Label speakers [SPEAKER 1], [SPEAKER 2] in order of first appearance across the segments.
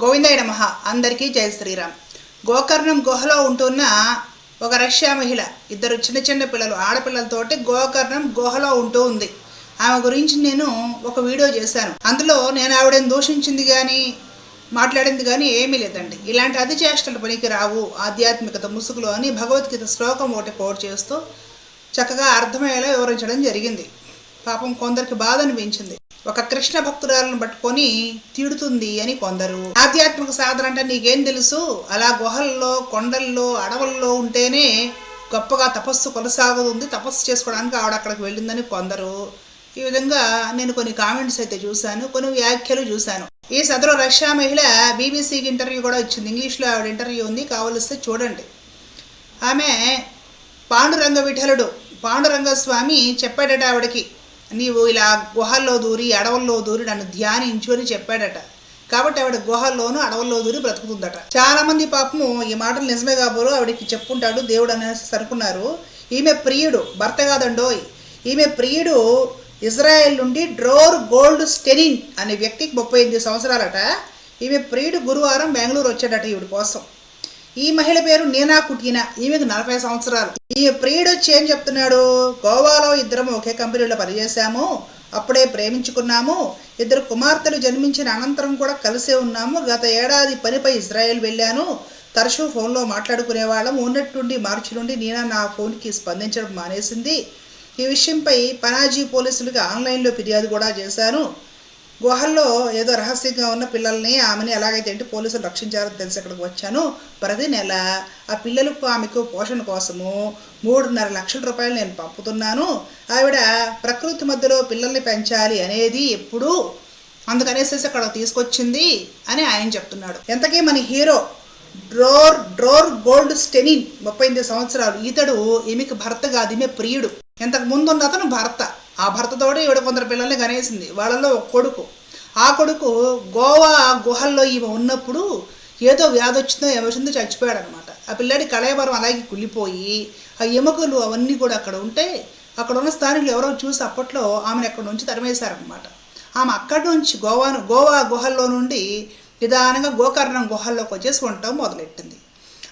[SPEAKER 1] గోవిందయ్య నమ. అందరికీ జయ శ్రీరామ్. గోకర్ణం గుహలో ఉంటున్న ఒక రష్యా మహిళ ఇద్దరు చిన్న చిన్న పిల్లలు ఆడపిల్లలతోటి గోకర్ణం గుహలో ఉంటూ ఉంది. ఆమె గురించి నేను ఒక వీడియో చేశాను. అందులో నేను ఆవిడని దూషించింది కానీ మాట్లాడింది కానీ ఏమీ లేదండి. ఇలాంటి అతి చేష్టలు పనికి రావు ఆధ్యాత్మికత ముసుగులు అని భగవద్గీత శ్లోకం ఒకటి కోట్ చేస్తూ చక్కగా అర్థమయ్యేలా వివరించడం జరిగింది. పాపం కొందరికి బాధ అనిపించింది. ఒక కృష్ణ భక్తురాలను పట్టుకొని తీడుతుంది అని కొందరు. ఆధ్యాత్మిక సాధన అంటే నీకేం తెలుసు? అలా గుహల్లో కొండల్లో అడవుల్లో ఉంటేనే గొప్పగా తపస్సు కొనసాగుతుంది. తపస్సు చేసుకోవడానికి ఆవిడ అక్కడికి వెళ్ళిందని కొందరు. ఈ విధంగా నేను కొన్ని కామెంట్స్ అయితే చూశాను కొన్ని వ్యాఖ్యలు చూశాను. ఈ సదరు రష్యా మహిళ బీబీసీకి ఇంటర్వ్యూ కూడా ఇచ్చింది. ఇంగ్లీష్లో ఆవిడ ఇంటర్వ్యూ ఉంది కావలిస్తే చూడండి. ఆమె పాండురంగ విఠలుడు పాండురంగ స్వామి చెప్పాడట ఆవిడకి నీవు ఇలా గుహల్లో దూరి అడవుల్లో దూరి నన్ను ధ్యానించు అని చెప్పాడట. కాబట్టి ఆవిడ గుహల్లోనూ అడవుల్లో దూరి బ్రతుకుతుందట. చాలా మంది పాపము ఈ మాటలు నిజమే కాబోలు ఆవిడకి చెప్పుకుంటాడు దేవుడు అనేసి సరుకున్నారు. ఈమె ప్రియుడు భర్త కాదండోయ్. ఈమె ప్రియుడు ఇజ్రాయెల్ నుండి డ్రోర్ గోల్డ్ స్టెనిన్ అనే వ్యక్తికి ముప్పై ఎనిమిది సంవత్సరాలట. ఈమె ప్రియుడు గురువారం బెంగళూరు వచ్చాడట ఈవిడ కోసం. ఈ మహిళ పేరు నీనా కుటీనా? ఈమెకు నలభై సంవత్సరాలు. ఈ ప్రియుడు వచ్చి ఏం చెప్తున్నాడు? గోవాలో ఇద్దరం ఒకే కంపెనీలో పనిచేశాము. అప్పుడే ప్రేమించుకున్నాము. ఇద్దరు కుమార్తెలు జన్మించిన అనంతరం కూడా కలిసే ఉన్నాము. గత ఏడాది పనిపై ఇజ్రాయెల్ వెళ్ళాను. తరచూ ఫోన్లో మాట్లాడుకునేవాళ్ళం. ఉన్నట్టుండి మార్చి నుండి నీనా నా ఫోన్కి స్పందించడం మానేసింది. ఈ విషయంపై పనాజీ పోలీసులకు ఆన్లైన్లో ఫిర్యాదు కూడా చేశాను. గుహల్లో ఏదో రహస్యంగా ఉన్న పిల్లల్ని ఆమెని ఎలాగైతే ఏంటి పోలీసులు రక్షించారో తెలిసి అక్కడికి వచ్చాను. ప్రతి నెల ఆ పిల్లలకు ఆమెకు పోషణ కోసము మూడున్నర లక్షల రూపాయలు నేను పంపుతున్నాను. ఆవిడ ప్రకృతి మధ్యలో పిల్లల్ని పెంచాలి అనేది ఎప్పుడు అందుకనేసేసి అక్కడ తీసుకొచ్చింది అని ఆయన చెప్తున్నాడు. ఎంతకీ మన హీరో డ్రోర్ డ్రోర్ గోల్డ్ స్టెనిన్ ముప్పై ఎనిమిది సంవత్సరాలు ఇతడు ఈమెకి భర్త కాదు ఈమె ప్రియుడు. ఇంతకు ముందున్న అతను భర్త. ఆ భర్తతోటి ఈవిడ కొందరు పిల్లల్ని కనేసింది. వాళ్ళలో ఒక కొడుకు. ఆ కొడుకు గోవా గుహల్లో ఈమె ఉన్నప్పుడు ఏదో వ్యాధి వచ్చిందో ఏమొచ్చిందో చచ్చిపోయాడు అనమాట ఆ పిల్లాడి కళయబరం అలాగే కుళ్ళిపోయి ఆ ఎముకలు అవన్నీ కూడా అక్కడ ఉంటే అక్కడ ఉన్న స్థానికులు ఎవరో చూసి అప్పట్లో ఆమెను అక్కడ నుంచి తరిమేశారనమాట. ఆమె అక్కడి నుంచి గోవాను గోవా గుహల్లో నుండి నిదానంగా గోకర్ణం గుహల్లోకి వచ్చేసి ఉండటం మొదలెట్టింది.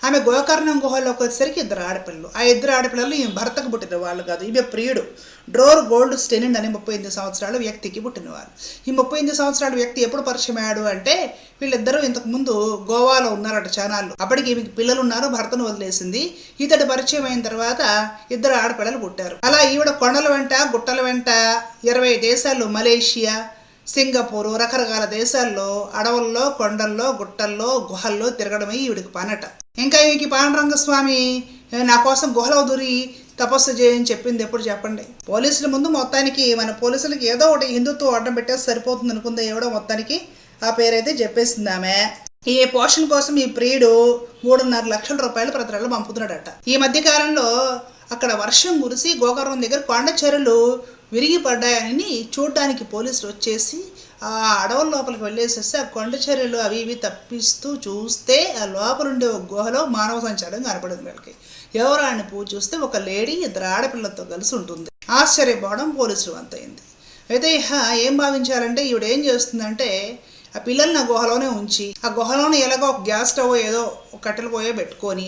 [SPEAKER 1] ఆమె గోకర్ణం గుహలోకి వచ్చేసరికి ఇద్దరు ఆడపిల్లలు. ఆ ఇద్దరు ఆడపిల్లలు ఈమె భర్తకు పుట్టిన వాళ్ళు కాదు ఈమె ప్రియుడు. డ్రోర్ గోల్డ్ స్టెనిన్ అనే ముప్పై ఎనిమిది సంవత్సరాల వ్యక్తికి పుట్టినవారు ఈ ముప్పై ఎనిమిది సంవత్సరాల వ్యక్తి ఎప్పుడు పరిచయం అయ్యాడు అంటే వీళ్ళిద్దరూ ఇంతకుముందు గోవాలో ఉన్నారట చానాళ్ళు. అప్పటికి ఈమెకి పిల్లలు ఉన్నారు భర్తను వదిలేసింది. ఇతడు పరిచయం అయిన తర్వాత ఇద్దరు ఆడపిల్లలు పుట్టారు. అలా ఈవిడ కొండల వెంట గుట్టల వెంట ఇరవై దేశాలు మలేషియా సింగపూరు రకరకాల దేశాల్లో అడవుల్లో కొండల్లో గుట్టల్లో గుహల్లో తిరగడమే ఈవిడికి పనట. ఇంకా ఈమెకి పాండురంగ స్వామి నా కోసం గుహలో దూరి తపస్సు చేయని చెప్పింది ఎప్పుడు చెప్పండి. పోలీసుల ముందు మొత్తానికి మన పోలీసులకి ఏదో ఒకటి హిందుత్వం అడ్డం పెట్టేసి సరిపోతుంది అనుకుందా ఎవడో మొత్తానికి? ఆ పేరైతే చెప్పేసింది ఆమె. ఈ పోషన్ కోసం ఈ ప్రియుడు మూడున్నర లక్షల రూపాయలు ప్రతి నెల పంపుతున్నాడట. ఈ మధ్య కాలంలో అక్కడ వర్షం కురిసి గోకర్ణం దగ్గర కొండ చెరులు విరిగి పడ్డాయని చూడ్డానికి పోలీసులు వచ్చేసి ఆ అడవుల లోపలికి వెళ్ళేసేసి ఆ కొండ చర్యలు అవి ఇవి తప్పిస్తూ చూస్తే ఆ లోపల ఉండే ఒక గుహలో మానవ సంచారం కనపడింది వీళ్ళకి. ఎవరు ఆయన పూజ చూస్తే ఒక లేడీ ఇద్దరు ఆడపిల్లలతో కలిసి ఉంటుంది. ఆశ్చర్యపోవడం పోలీసులు అంతయింది. అయితే ఏం భావించారంటే ఈవిడ ఏం చేస్తుందంటే ఆ పిల్లల్ని ఆ గుహలోనే ఉంచి ఆ గుహలోనే ఎలాగో ఒక గ్యాస్ స్టవ్ ఏదో ఒక కట్టెలు పోయో పెట్టుకొని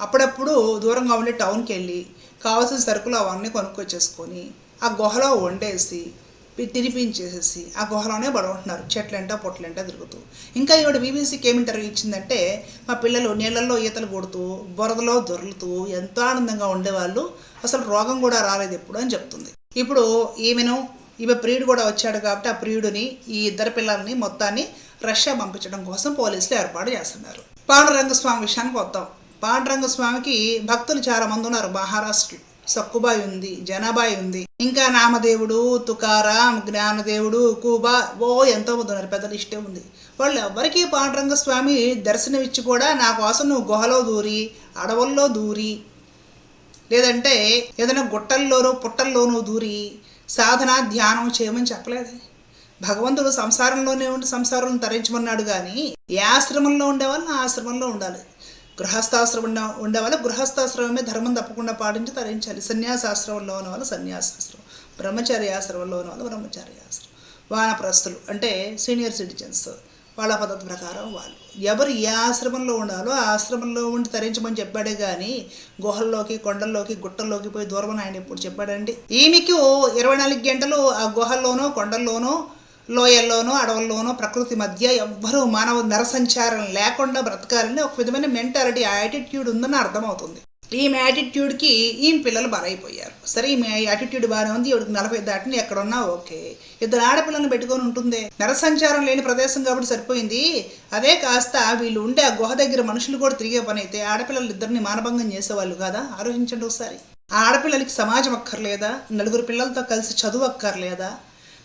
[SPEAKER 1] అప్పుడప్పుడు దూరంగా ఉండే టౌన్కి వెళ్ళి కావాల్సిన సరుకులు అవన్నీ కొనుక్కొచ్చేసుకొని ఆ గుహలో వండేసి పి- తినిపించేసేసి ఆ గుహలోనే పడుకుంటున్నారు. చెట్లంట పొట్లంట తిరుగుతూ. ఇంకా ఈవిడ బీబీసీకి ఏమి ఇంటర్వ్యూ ఇచ్చిందంటే మా పిల్లలు నీళ్ళల్లో ఈతలు కొడుతూ బురదలో దొర్లుతూ ఎంతో ఆనందంగా ఉండేవాళ్ళు అసలు రోగం కూడా రాలేదు ఎప్పుడు అని చెప్తుంది. ఇప్పుడు ఈమెను ఈమె ప్రియుడు కూడా వచ్చాడు కాబట్టి ఆ ప్రియుడిని ఈ ఇద్దరు పిల్లల్ని మొత్తాన్ని రష్యా పంపించడం కోసం పోలీసులు ఏర్పాటు చేస్తున్నారు. పాండురంగ స్వామి విషయానికి వద్దాం. పాండురంగ స్వామికి భక్తులు చాలామంది ఉన్నారు మహారాష్ట్రలో. సక్కుబాయి ఉంది జనాబాయి ఉంది ఇంకా నామదేవుడు తుకారాం జ్ఞానదేవుడు కూబా ఓ ఎంతో మంది ఉన్నారు. పెద్ద లిస్టే ఉంది. వాళ్ళు ఎవరికీ పాండురంగ స్వామి దర్శనమిచ్చి కూడా నా కోసం నువ్వు గుహలో దూరి అడవుల్లో దూరి లేదంటే ఏదైనా గుట్టల్లోనూ పుట్టల్లోనూ దూరి సాధన ధ్యానం చేయమని చెప్పలేదు. భగవంతుడు సంసారంలోనే ఉండి సంసారం తరించమన్నాడు కానీ ఏ ఆశ్రమంలో ఉండేవాళ్ళు ఆ ఆశ్రమంలో ఉండాలి. గృహస్థాశ్రమం ఉండ ఉండేవాళ్ళు గృహస్థాశ్రమమే ధర్మం తప్పకుండా పాటించి తరించాలి. సన్యాసాశ్రమంలో ఉన్న వాళ్ళు సన్యాసాశ్రమం బ్రహ్మచర్యాశ్రమంలో ఉన్న వాళ్ళు బ్రహ్మచర్యాశ్రమం. ఆశ్రమం వానప్రస్తులు అంటే సీనియర్ సిటిజన్స్ వాళ్ళ పద్ధతి ప్రకారం వాళ్ళు. ఎవరు ఏ ఆశ్రమంలో ఉండాలో ఆ ఆశ్రమంలో ఉండి తరించమని చెప్పాడే కానీ గుహల్లోకి కొండల్లోకి గుట్టల్లోకి పోయి దూరం ఆయన ఇప్పుడు చెప్పాడండి? ఈమెకు ఇరవై నాలుగు గంటలు ఆ గుహల్లోనో కొండల్లోనో లోయల్లోనో అడవుల్లోనో ప్రకృతి మధ్య ఎవ్వరూ మానవ నరసంచారం లేకుండా బ్రతకాలని ఒక విధమైన మెంటాలిటీ యాటిట్యూడ్ ఉందని అర్థమవుతుంది. ఈమె యాటిట్యూడ్కి ఈమె పిల్లలు బలైపోయారు. సరే ఈమె యాటిట్యూడ్ బాగానే ఉంది ఇవిడికి నలభై దాటిని ఎక్కడున్నా ఓకే. ఇద్దరు ఆడపిల్లలను పెట్టుకొని ఉంటుంది. నరసంచారం లేని ప్రదేశం కాబట్టి సరిపోయింది. అదే కాస్త వీళ్ళు ఉండే ఆ గుహ దగ్గర మనుషులు కూడా తిరిగే పని అయితే ఆడపిల్లలు ఇద్దరిని మానభంగం చేసేవాళ్ళు కాదా? ఆలోచించండి ఒకసారి. ఆడపిల్లలకి సమాజం అక్కర్లేదా? నలుగురు పిల్లలతో కలిసి చదువు అక్కర్లేదా?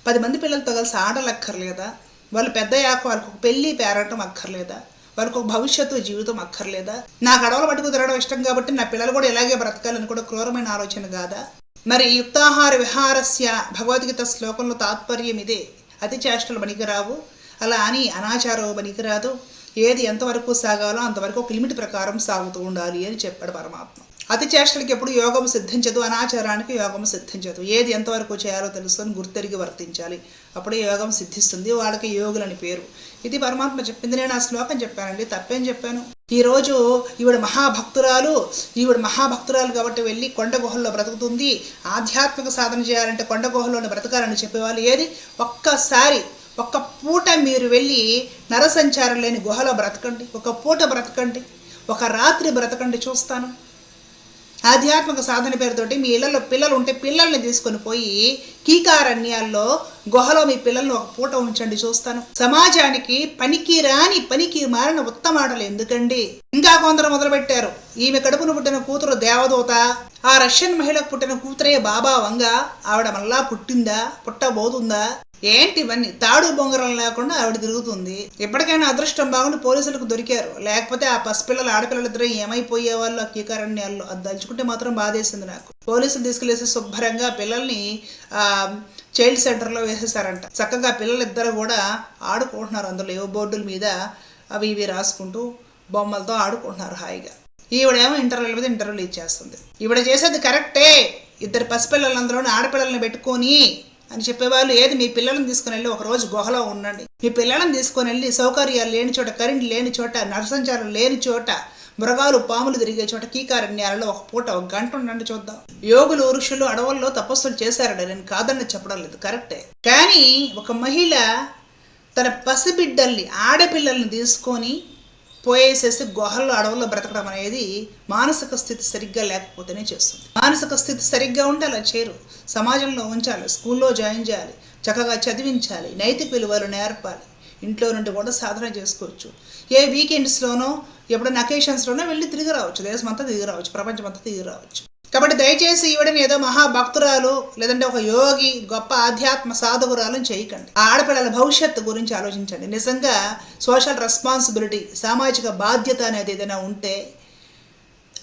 [SPEAKER 1] పది మంది పిల్లలతో కలిసి ఆటలు అక్కర్లేదా వాళ్ళు పెద్ద వాళ్ళకు ఒక పెళ్ళి పేరటం అక్కర్లేదా? వాళ్ళకు ఒక భవిష్యత్తు జీవితం అక్కర్లేదా? నాకు గడవలు పట్టుకు తిరగడం ఇష్టం కాబట్టి నా పిల్లలు కూడా ఇలాగే బ్రతకాలని కూడా క్రూరమైన ఆలోచన కాదా? మరి యుక్తాహార విహారస్య భగవద్గీత శ్లోకంలో తాత్పర్యం ఇదే. అతి చేష్టలు పనికిరావు. అలా అని అనాచారం పనికిరాదు. ఏది ఎంతవరకు సాగాలో అంతవరకు ఒక లిమిట్ ప్రకారం సాగుతూ ఉండాలి అని చెప్పాడు పరమాత్మ. అతి చేష్టలకి ఎప్పుడు యోగం సిద్ధించదు అనాచారానికి యోగం సిద్ధించదు. ఏది ఎంతవరకు చేయాలో తెలుసుకొని గుర్తెరిగి వర్తించాలి. అప్పుడే యోగం సిద్ధిస్తుంది వాళ్ళకి యోగులని పేరు. ఇది పరమాత్మ చెప్పింది నేను ఆ శ్లోకం చెప్పానండి తప్పేం చెప్పాను? ఈరోజు ఈవిడ మహాభక్తురాలు ఈవిడ మహాభక్తురాలు కాబట్టి వెళ్ళి కొండ గుహల్లో బ్రతుకుతుంది. ఆధ్యాత్మిక సాధన చేయాలంటే కొండ గుహల్లోనే బ్రతకాలని చెప్పేవాళ్ళు ఏది? ఒక్కసారి ఒక్క పూట మీరు వెళ్ళి నరసంచారం లేని గుహలో బ్రతకండి. ఒక పూట బ్రతకండి. ఒక రాత్రి బ్రతకండి చూస్తాను. ఆధ్యాత్మిక సాధన పేరుతోటి మీ ఇళ్ళలో పిల్లలు ఉంటే పిల్లల్ని తీసుకొని పోయి కీకారణ్యాల్లో గుహలో మీ పిల్లల్ని ఒక పూట ఉంచండి చూస్తాను. సమాజానికి పనికి రాని పనికి మారిన ఉత్తమాటలు ఎందుకండి? ఇంకా కొందరు మొదలుపెట్టారు. ఈమె కడుపును పుట్టిన కూతురు దేవదూత ఆ రష్యన్ మహిళకు పుట్టిన కూతురే బాబా వంగ ఆవిడ మళ్ళా పుట్టిందా పుట్టబోతుందా? ఏంటి ఇవన్నీ? తాడు బొంగరం లేకుండా ఆవిడ తిరుగుతుంది. ఎప్పటికైనా అదృష్టం బాగుండి పోలీసులకు దొరికారు. లేకపోతే ఆ పసిపిల్లలు ఆడపిల్లలిద్దరూ ఏమైపోయే వాళ్ళు ఆ కీకారణ్యాల్లో అది దలుచుకుంటే మాత్రం బాధేసింది నాకు. పోలీసులు తీసుకెళ్ళేసి శుభ్రంగా పిల్లల్ని చైల్డ్ సెంటర్లో వేసేసారంట చక్కగా పిల్లలిద్దరు కూడా ఆడుకుంటున్నారు అందులో. ఏవో బోర్డుల మీద అవి ఇవి రాసుకుంటూ బొమ్మలతో ఆడుకుంటున్నారు హాయిగా. ఈవిడేమో ఇంటర్వ్యూల మీద ఇంటర్వ్యూలు ఇచ్చేస్తుంది. ఈవిడ చేసేది కరెక్టే. ఇద్దరు పసిపిల్లలందరూ ఆడపిల్లల్ని పెట్టుకొని అని చెప్పేవాళ్ళు ఏది మీ పిల్లలను తీసుకుని వెళ్ళి ఒక రోజు గుహలో ఉండండి. మీ పిల్లలను తీసుకొని వెళ్ళి సౌకర్యాలు లేని చోట కరెంట్ లేని చోట నరసంచారం లేని చోట మృగాలు పాములు తిరిగే చోట కీకారణ్యాలలో ఒక పూట ఒక గంట ఉండండి చూద్దాం. యోగులు ఋషులు అడవుల్లో తపస్సులు చేశారట. నేను కాదని చెప్పడం లేదు. కరెక్టే. కానీ ఒక మహిళ తన పసిబిడ్డల్ని ఆడపిల్లల్ని తీసుకొని పోయేసేసి గుహల్లో అడవుల్లో బ్రతకడం అనేది మానసిక స్థితి సరిగ్గా లేకపోతేనే చేస్తుంది. మానసిక స్థితి సరిగ్గా ఉంటే అలా చేయరు. సమాజంలో ఉంచాలి స్కూల్లో జాయిన్ చేయాలి చక్కగా చదివించాలి నైతిక విలువలు నేర్పాలి ఇంట్లో నుండి కూడా సాధన చేసుకోవచ్చు. ఏ వీకెండ్స్లోనో ఎప్పుడైనా అకేషన్స్లోనో వెళ్ళి తిరిగి రావచ్చు. దేశం అంతా తిరిగి రావచ్చు. ప్రపంచమంతా తిరిగి రావచ్చు. కాబట్టి దయచేసి ఈవిడని ఏదో మహాభక్తురాలు లేదంటే ఒక యోగి గొప్ప ఆధ్యాత్మ సాధకురాలు చేయకండి. ఆ ఆడపిల్లల భవిష్యత్తు గురించి ఆలోచించండి. నిజంగా సోషల్ రెస్పాన్సిబిలిటీ సామాజిక బాధ్యత అనేది ఏదైనా ఉంటే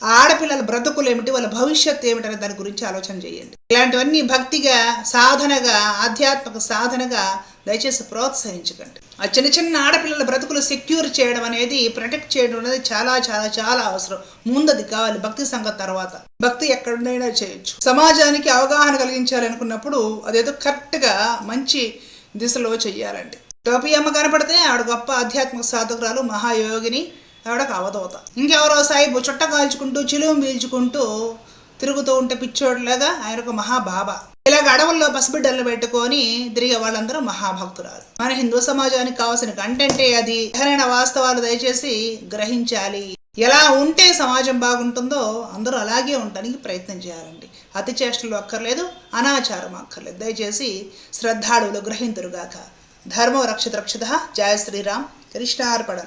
[SPEAKER 1] ఆ ఆడపిల్లల బ్రతుకులు ఏమిటి వాళ్ళ భవిష్యత్తు ఏమిటనే దాని గురించి ఆలోచన చేయండి. ఇలాంటివన్నీ భక్తిగా సాధనగా ఆధ్యాత్మిక సాధనగా దయచేసి ప్రోత్సహించకండి. ఆ చిన్న చిన్న ఆడపిల్లల బ్రతుకులు సెక్యూర్ చేయడం అనేది ప్రొటెక్ట్ చేయడం అనేది చాలా చాలా చాలా అవసరం. ముందది కావాలి భక్తి సంగతి తర్వాత. భక్తి ఎక్కడైనా చేయొచ్చు. సమాజానికి అవగాహన కలిగించాలనుకున్నప్పుడు అదేదో కరెక్ట్గా మంచి దిశలో చెయ్యాలండి. టోపీ అమ్మ కనపడితే ఆవిడ గొప్ప ఆధ్యాత్మిక సాధకురాలు మహాయోగిని. ఆవిడకు అవధూత. ఇంకెవరో సాయిబు చుట్ట కాల్చుకుంటూ చిలువ పీల్చుకుంటూ తిరుగుతూ ఉంటే పిచ్చోడ్లాగా ఆయన ఒక మహాబాబా. ఇలాగ అడవుల్లో పసిబిడ్డలు పెట్టుకొని తిరిగే వాళ్ళందరూ మహాభక్తురాలు. మన హిందూ సమాజానికి కావాల్సిన కంటెంటే అది? ఎవరైనా వాస్తవాలు దయచేసి గ్రహించాలి. ఎలా ఉంటే సమాజం బాగుంటుందో అందరూ అలాగే ఉండడానికి ప్రయత్నం చేయాలండి. అతి చేష్టలు అక్కర్లేదు అనాచారం అక్కర్లేదు. దయచేసి శ్రద్ధాళువులు గ్రహింతురుగాక. ధర్మ రక్షిత రక్షిత. జయ శ్రీరామ్. కృష్ణార్పణం.